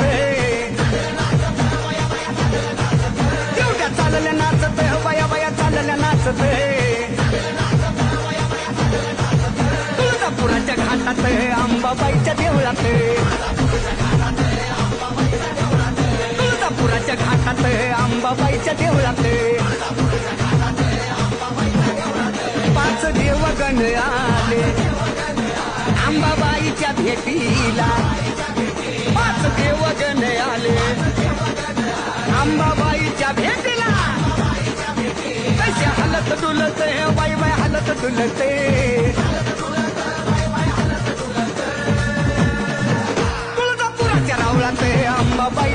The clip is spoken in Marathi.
नाचते एवढ्या चालल्या नाचते वया वया चालल्या नाचते तुळजापुराच्या घाटात अंबाबाईच्या देवळात तुळजापुराच्या घाटात अंबाबाईच्या देवळात पाच देव गण आले. अंबाबाईच्या भेटीला बाईच्या भेटीला. कशा हलत डुलत बाई बाय हलत डुलते. तुळजापुराच्या रावळात अंबाबाई